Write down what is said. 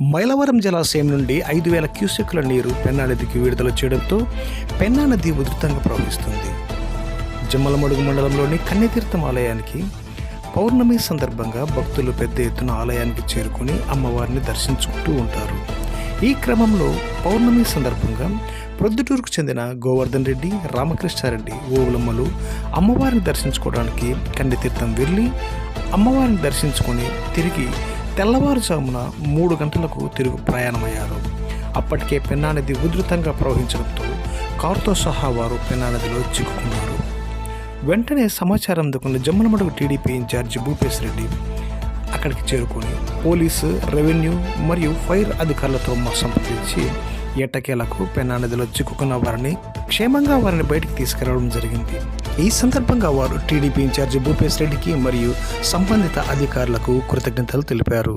మైలవరం జలాశయం నుండి ఐదు వేల క్యూసెక్ల నీరు పెన్నా నదికి విడుదల చేయడంతో పెన్నా నది ఉధృతంగా ప్రవహిస్తుంది. జమ్మలమడుగు మండలంలోని కన్యతీర్థం ఆలయానికి పౌర్ణమి సందర్భంగా భక్తులు పెద్ద ఎత్తున ఆలయానికి చేరుకుని అమ్మవారిని దర్శించుకుంటూ ఉంటారు. ఈ క్రమంలో పౌర్ణమి సందర్భంగా ప్రొద్దుటూరుకు చెందిన గోవర్ధన్ రెడ్డి రామకృష్ణారెడ్డి ఓవులమ్మలు అమ్మవారిని దర్శించుకోవడానికి కన్యతీర్థం వెళ్ళి అమ్మవారిని దర్శించుకొని తిరిగి తెల్లవారుజామున మూడు గంటలకు తిరుగు ప్రయాణమయ్యారు. అప్పటికే పెన్నా నది ఉధృతంగా ప్రవహించడంతో కారుతో సహా వారు పెన్నా నదిలో చిక్కుకున్నారు. వెంటనే సమాచారం అందుకున్న జమ్మలమడుగు టీడీపీ ఇన్ఛార్జి భూపేశ్ రెడ్డి అక్కడికి చేరుకొని పోలీసు రెవెన్యూ మరియు ఫైర్ అధికారులతో సంప్రదించి ఎట్టకేలకు పెన్నా నదిలో చిక్కుకున్న వారిని క్షేమంగా వారిని బయటికి తీసుకెళ్ళడం జరిగింది. ఈ సందర్భంగా వారు టీడీపీ ఇన్ఛార్జి భూపేశ్ రెడ్డికి మరియు సంబంధిత అధికారులకు కృతజ్ఞతలు తెలిపారు.